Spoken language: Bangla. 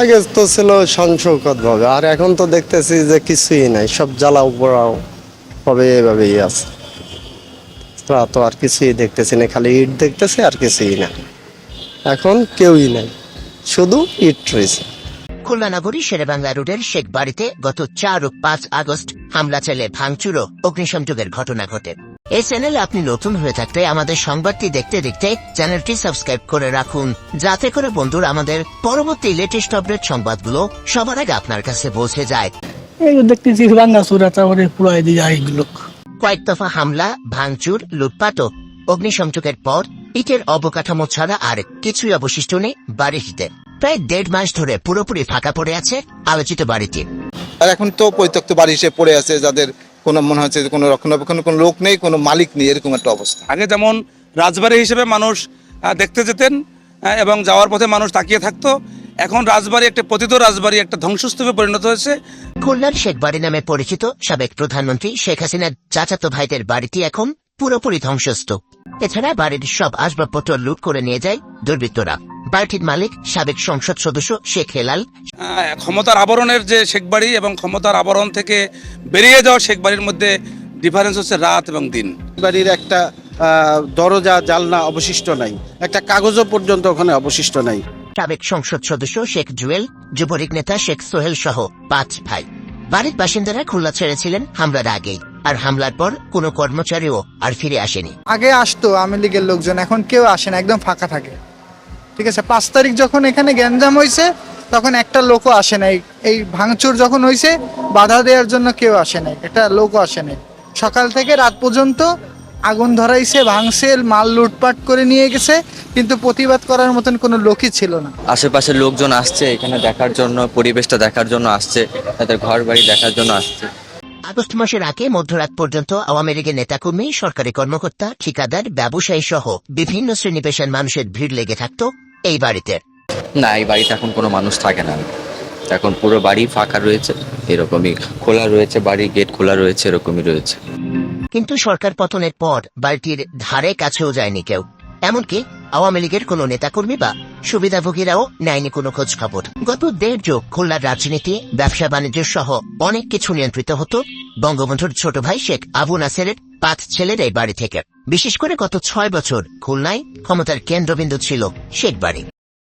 আগে তো ছিল সংসৌকত ভাবে আর এখন তো দেখতেছি যে কিছুই নাই, সব জ্বালাও পোড়াও হবে এভাবেই আছে। তা তো আর কিছুই দেখতেছি না, খালি ইট দেখতেছি আর কিছুই না। এখন কেউই নাই, শুধু ইট রয়েছে। খুলনা নগরী শেরেবাংলা রোডের শেখ বাড়িতে গত চার ও পাঁচ আগস্ট হামলা চালে ভাঙচুর ও অগ্নিসংযোগের ঘটনা ঘটে। এই চ্যানেলে আপনি নতুন হয়ে থাকলে আমাদের সংবাদটি দেখতে দেখতে চ্যানেলটি সাবস্ক্রাইব করে রাখুন। যাতে করে বন্ধুরা আমাদের পরবর্তী লেটেস্ট আপডেট সংবাদগুলো সবার আগে আপনার কাছে পৌঁছে যায়। দেখতেছি রান্না তারপরে পুরাই দিয়ে যায় এগুলো কয়েক দফা হামলা ভাঙচুর লুটপাট ও অগ্নিসংযোগের পর ইটের অবকাঠামো ছাড়া আর কিছুই অবশিষ্ট নেই বাড়িটিতে প্রায় দেড় মাস ধরে পুরোপুরি ফাঁকা পড়ে আছে আলোচিত বাড়িটি। আর এখন তো পরিত্যক্ত বাড়ি হিসেবে পড়ে আছে যাদের কোনো মনে হচ্ছে যে কোনো রক্ষণাবেক্ষণ কোনো লোক নেই কোনো মালিক নেই এরকম একটা অবস্থা। আগে যেমন রাজবাড়ি হিসেবে মানুষ দেখতে যেতেন এবং যাওয়ার পথে মানুষ তাকিয়ে থাকতো এখন রাজবাড়ি একটা পতিত রাজবাড়ি একটা ধ্বংসস্তূপে পরিণত হয়েছে। খুলনার শেখ বাড়ি নামে পরিচিত সাবেক প্রধানমন্ত্রী শেখ হাসিনার চাচাতো ভাইদের বাড়িটি এখন পুরোপুরি ধ্বংসস্তূপ। এছাড়া বাড়ির সব আসবাবপত্র লুট করে নিয়ে যায় দুর্বৃত্তরা। বাড়িটির মালিক সাবেক সংসদ সদস্য শেখ হেলাল। ক্ষমতার আবরণের যে শেখবাড়ি এবং ক্ষমতার আবরণ থেকে বেরিয়ে যাওয়া শেখবাড়ির মধ্যে ডিফারেন্স হচ্ছে রাত এবং দিন। বাড়ির একটা দরজা জালনা অবশিষ্ট নাই। একটা কাগজও পর্যন্ত ওখানে অবশিষ্ট নাই। সাবেক সংসদ সদস্য শেখ জুয়েল যুবলীগ নেতা শেখ সোহেল সহ পাঁচ ভাই। বাড়ির বাসিন্দারা খুলনা ছেড়েছিলেন হামলার আগেই আর হামলার পর কোনো কর্মচারীও আর ফিরে আসেনি। আগে আসতো আওয়ামী লীগের লোকজন এখন কেউ আসে না একদম ফাঁকা থাকে। ঠিক আছে পাঁচ তারিখ যখন এখানে গ্যাঞ্জাম হয়েছে তখন একটা লোকও আসে নাই। এই ভাঙচুর যখন হয়েছে বাধা দেওয়ার জন্য কেউ আসে নাই একটা লোকও আসে নাই। সকাল থেকে রাত পর্যন্ত আগুন ধরাইছে ভাঙছে মাল লুটপাট করে নিয়ে গেছে কিন্তু প্রতিবাদ করার মতন কোনো লোকই ছিল না। আশেপাশের লোকজন আসছে এখানে দেখার জন্য পরিবেশটা দেখার জন্য আসছে তাদের ঘর বাড়ি দেখার জন্য আসছে। আগস্ট মাসের আগে মধ্যরাত পর্যন্ত আওয়ামী লীগের নেতাকর্মী সরকারি কর্মকর্তা ঠিকাদার ব্যবসায়ী সহ বিভিন্ন শ্রেণি পেশার মানুষের ভিড় লেগে থাকতো। এই বাড়িতে। না এই বাড়িতে এখন কোনো মানুষ থাকে না। এখন পুরো বাড়ি ফাঁকা রয়েছে এরকমই খোলা রয়েছে বাড়ির গেট খোলা রয়েছে এরকমই রয়েছে। কিন্তু সরকার পতনের পর বাড়িটির ধারে কাছেও যায়নি কেউ। এমনকি আওয়ামী লীগের কোনো নেতাকর্মী বা সুবিধাভোগীরাও নেয়নি কোনো খোঁজ খবর গত দেড় যুগ খুলনার রাজনীতি ব্যবসা বাণিজ্য সহ অনেক কিছু নিয়ন্ত্রিত হতো। বঙ্গবন্ধুর ছোট ভাই শেখ আবু নাসেরের পাঁচ ছেলের এই বাড়ি থেকে। বিশেষ করে গত ছয় বছর খুলনায় ক্ষমতার কেন্দ্রবিন্দু ছিল শেখ বাড়ি